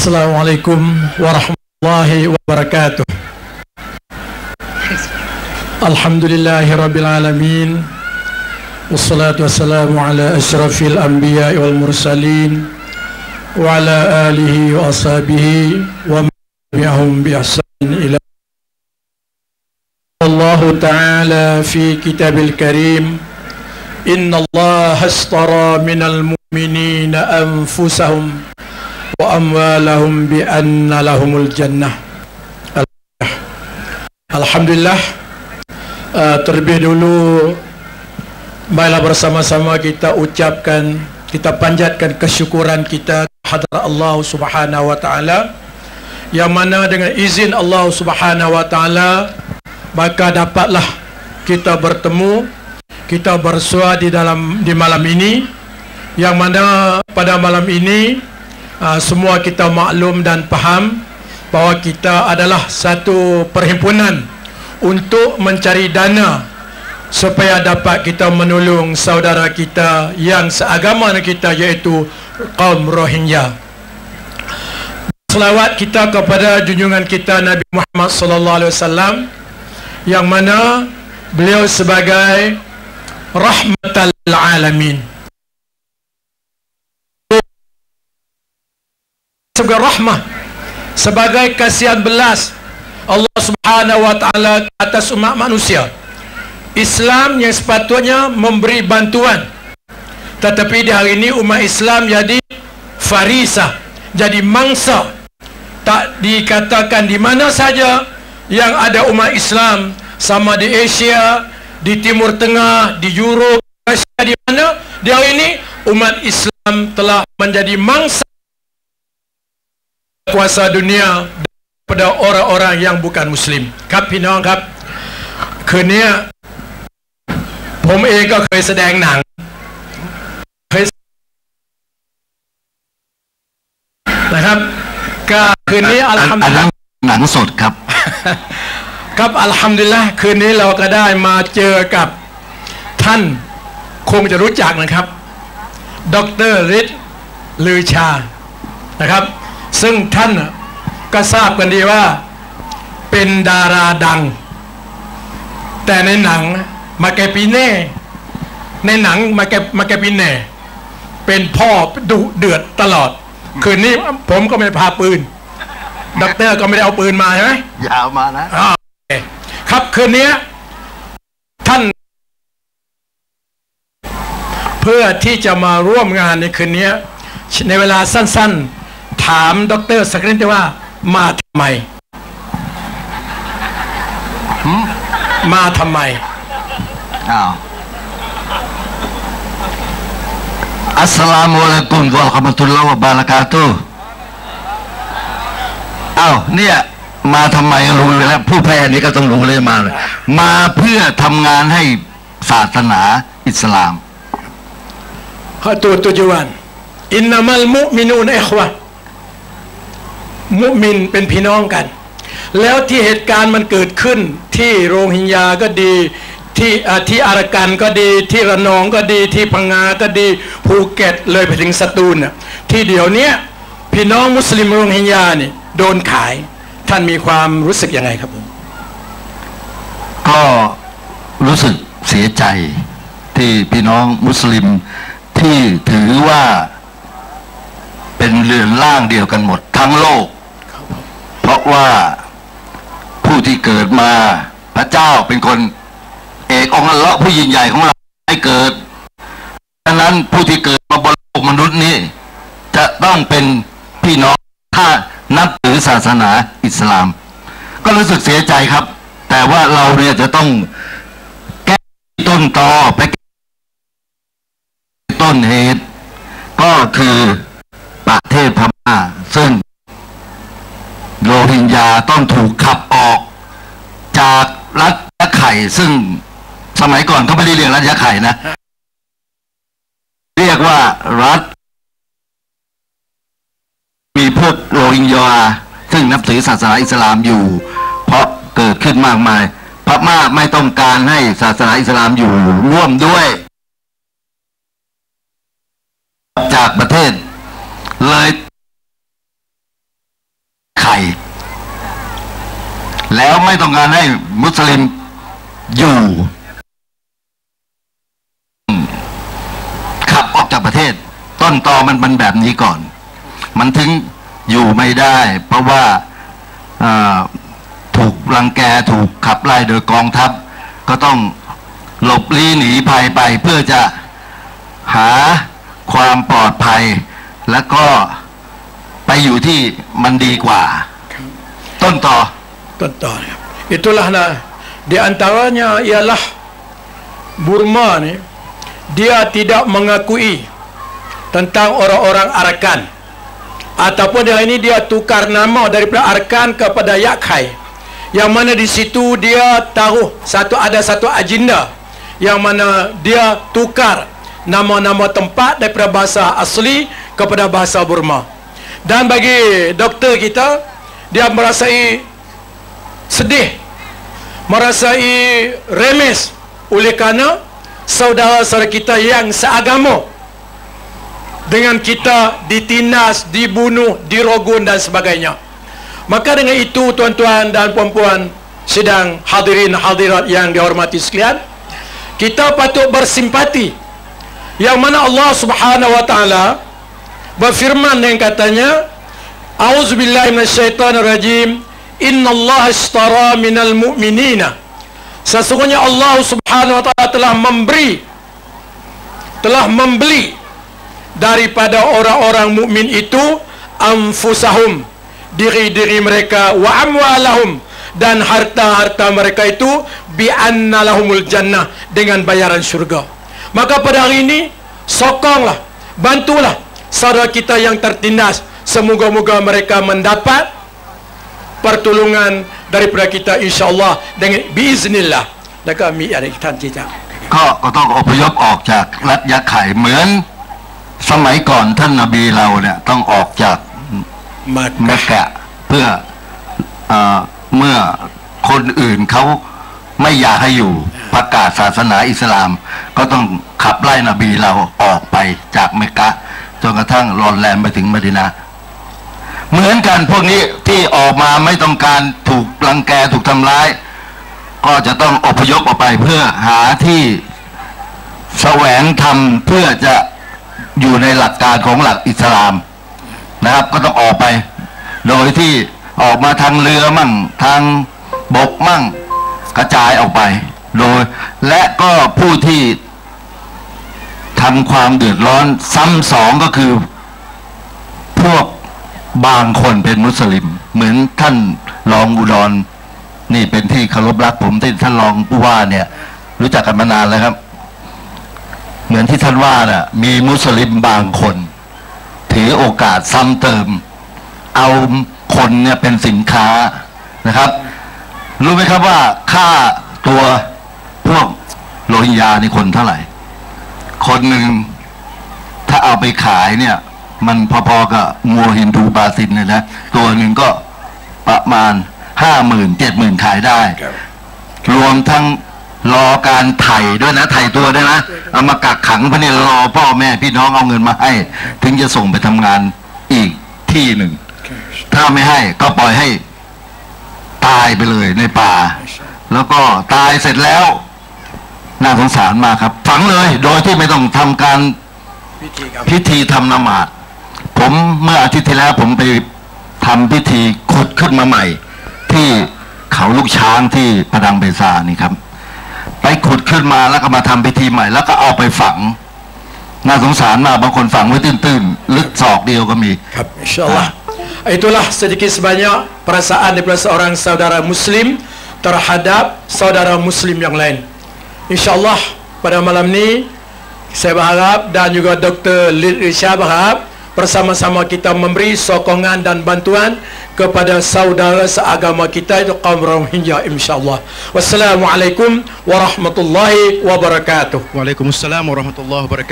السلام عليكم ورحمة الله وبركاته الحمد لله رب العالمين والصلاة والسلام على أشرف الأنبياء والمرسلين وعلى آله وأصحابه ومن تبعهم بإحسان إلى الله تعالى في كتاب الكريم إن الله اشترى من وأموالهم بأن لهم الجنة jannah. Alhamdulillah. Uh, terlebih dulu Baiklah bersama-sama kita ucapkan kita panjatkan kesyukuran kita kepada Allah Subhanahu wa taala yang mana dengan izin Allah Subhanahu wa taala maka dapatlah kita bertemu kita bersua di dalam di malam ini yang mana pada malam ini uh, Semua kita maklum dan faham Bahawa kita adalah satu perhimpunan Untuk mencari dana supaya dapat kita menolong saudara kita yang seagama kita iaitu kaum Rohingya. Selawat kita kepada junjungan kita Nabi Muhammad sallallahu alaihi wasallam yang mana beliau sebagai rahmatal alamin. Sebagai rahmah sebagai kasihan belas Allah Subhanahu wa taala atas umat manusia. Islam yang sepatutnya memberi bantuan. Tetapi di hari ini umat Islam jadi farisah jadi mangsa. Tak dikatakan di mana saja yang ada umat Islam sama di Asia di Timur Tengah di Europe Asia di mana. Di hari ini umat Islam telah menjadi mangsa kuasa dunia pada orang-orang yang bukan muslim ครับพี่น้องครับ คืนนี้ผมเองก็เคยแสดงหนังเคยนะครับก็คืนนี้อัลฮัมอัดุนลิลนั้ละนหนังสดครับ ครับอัลฮัมดุลิลละคืนนี้เราก็ได้มาเจอกับท่านคงจะรู้จักนะครับ ดรฤทธิ์ลือชานะครับ ซึ่งท่านก็ทราบกันดีว่าเป็นดาราดัง แต่ในหนังมาแกปีเน่ ในหนังมาแกมาแกปีเน่เป็นพ่อดุเดือดตลอด คืนนี้ผมก็ไม่ได้พาปืนด็อกเตอร์ก็ไม่ได้เอาปืนมาใช่ไหมยาวมานะอ่าโอเคครับคืนนี้ท่าน เพื่อที่จะมาร่วมงานในคืนนี้ในเวลาสั้น ๆ ถามดรสักนิดว่า มาทำไม มาทำไม อ้าวอัสสลามุอะลัยกุมวะเราะห์มะตุลลอฮ์วะบารากาตุฮ์อ้าวเนี่ยมาทำไมรู้เลยแล้ว ผู้แพ้นี้ก็ต้องรู้เลยมาเลยมาเพื่อทำงานให้ศาสนาอิสลาม Satu tujuan Innamal mu'minun ikhwah มุมินเมุมินเป็นพี่น้องกัน แล้วที่เหตุการณ์มันเกิดขึ้นที่โรงหินยาก็ดีที่อาที่อารากันก็ดีที่ระนองก็ดีที่พังงาก็ดีภูเก็ตเลยไปถึงสตูลน่ะที่เดี๋ยวนี้พี่น้องมุสลิมโรงหินยาเนี่ยโดนขายท่านมีความรู้สึกยังไงครับผมก็รู้สึกเสียใจที่พี่น้องมุสลิมที่ถือว่าเป็นเรือนร่างเดียวกันหมดทั้งโลก ราะว่าผู้ที่เกิดมาพระเจ้าเป็นคน เอกองค์อัลเลาะผู้ยิ่งใหญ่ของเราให้เกิดดังนั้นผู้ที่เกิดมาบนโลกมนุษย์นี้ จะต้องเป็นพี่น้องถ้านับถือศาสนาอิสลาม ก็รู้สึกเสียใจครับ แต่ว่าเราเนี่ยจะต้องแก้ต้นตอไปแก้ต้นเหตุ ก็คือประเทศพม่าซึ่ง ฮิงญาต้องถูกขับออก จากรัฐยะไข่ซึ่งสมัยก่อนเขาไม่ได้เรียกรัฐยะไข่นะ เรียกว่ารัฐ มีพวกโรฮิงญาซึ่งนับถือศาสนาอิสลามอยู่ เพราะเกิดขึ้นมากมายพม่าไม่ต้องการให้ศาสนาอิสลามอยู่ร่วมด้วย จากประเทศเลย แล้วไม่ต้องการให้มุสลิมอยู่ ขับออกจากประเทศ ต้นตอมันเป็นแบบนี้ก่อน มันถึงอยู่ไม่ได้ เพราะว่าถูกรังแกถูกขับไล่โดยกองทัพ ก็ต้องหลบลี้หนีภัยไปเพื่อจะหาความปลอดภัย แล้วก็ไปอยู่ที่มันดีกว่า ต้นต่อ Tuan-tuan Itulah nah Di antaranya ialah Burma ni Dia tidak mengakui Tentang orang-orang Arakan. Ataupun dia ini dia tukar nama daripada Arkan kepada Yakhai. Yang mana di situ dia taruh satu ada satu agenda. Yang mana dia tukar nama-nama tempat daripada bahasa asli kepada bahasa Burma. Dan bagi doktor kita Dia merasai sedih merasai remes oleh kerana saudara-saudara kita yang seagama dengan kita ditindas, dibunuh, dirogun dan sebagainya. Maka dengan itu tuan-tuan dan puan-puan sidang hadirin hadirat yang dihormati sekalian, kita patut bersimpati yang mana Allah Subhanahu wa taala berfirman yang katanya A'udzubillahi minasyaitonirrajim Inna Allah ishtara minal mu'minina. Sesungguhnya Allah subhanahu wa ta'ala telah memberi Telah membeli Daripada orang-orang mukmin itu Anfusahum Diri-diri mereka Wa amwalahum Dan harta-harta mereka itu Bi'anna lahumul jannah Dengan bayaran syurga. Maka pada hari ini Sokonglah Bantulah Saudara kita yang tertindas. Semoga-moga mereka mendapat pertolongan daripada kita insyaallah dengan biiznillah แล้วก็มีอะไรอีกท่านที่จะก็ก็ต้องอพยพออกจากรัฐยะไข่เหมือน สมัยก่อนท่านนาบีเราเนี่ยต้องออกจากมาเมกะเพื่อเออเมื่อคนอื่นเขาไม่อยากให้อยู่ประกาศศาสนาอิสลาม ก็ต้องขับไล่นบีเราออกไปจากเมกะจนกระทั่งรอนแลนไปถึงมะดินา เหมือนกันพวกนี้ที่ออกมาไม่ต้องการถูกรังแกถูกทำร้าย ก็จะต้องอพยพออกไปเพื่อหาที่แสวงทำเพื่อจะอยู่ในหลักการของหลักอิสลามนะครับ ก็ต้องออกไป โดยที่ออกมาทางเรือมั่งทางบกมั่งกระจายออกไป โดย และก็ผู้ที่ทำความเดือดร้อนซ้ำสองก็คือ พวก บางคนเป็นมุสลิม เหมือนท่านรองอุดรนี่เป็นที่เคารพรักผมที่ท่านรองผู้ว่าเนี่ย รู้จักกันมานานแล้วครับ เหมือนที่ท่านว่าน่ะ มีมุสลิมบางคน ถือโอกาสซ้ำเติม เอาคนเนี่ยเป็นสินค้านะครับ รู้ไหมครับว่าค่าตัวพวกโรฮิงญานี่คนเท่าไหร่ คนหนึ่งถ้าเอาไปขายเนี่ย มันพอๆกับงัวฮินดูบราซินเลยนะตัวหนึ่งก็ประมาณห้าหมื่นเจ็ดหมื่นขายได้ รวมทั้งรอการไถ่ด้วยนะไถ่ตัวด้วยนะเอามากักขังพะเนี่ยรอพ่อแม่พี่น้องเอาเงินมาให้ ถึงจะส่งไปทำงานอีกที่หนึ่ง ถ้าไม่ให้ก็ปล่อยให้ตายไปเลยในป่า แล้วก็ตายเสร็จแล้วน่าสงสารมากครับ ฝังเลยโดยที่ไม่ต้องทำการพิธีกรรมพิธีทำนมาด ผมเมื่ออาทิตย์ที่แล้วผมไปทำพิธีขุดขึ้นมาใหม่ ที่เขาลูกช้างที่ประดังเบซานี่ครับ ไปขุดขึ้นมาแล้วก็มาทำพิธีใหม่ แล้วก็เอาไปฝังน่าสงสารมากบางคนฝังไว้ตื้นๆลึกศอกเดียวก็มีครับ insyaallah itulah sedikit sebanyak perasaan daripada seorang saudara muslim terhadap saudara muslim yang lain insyaallah pada malam ni saya berharap dan juga Dr. Lid Irsya berharap bersama-sama kita memberi sokongan dan bantuan kepada saudara seagama kita itu kaum Rohingya insyaallah wassalamualaikum warahmatullahi wabarakatuh Waalaikumsalam warahmatullahi wabarakatuh.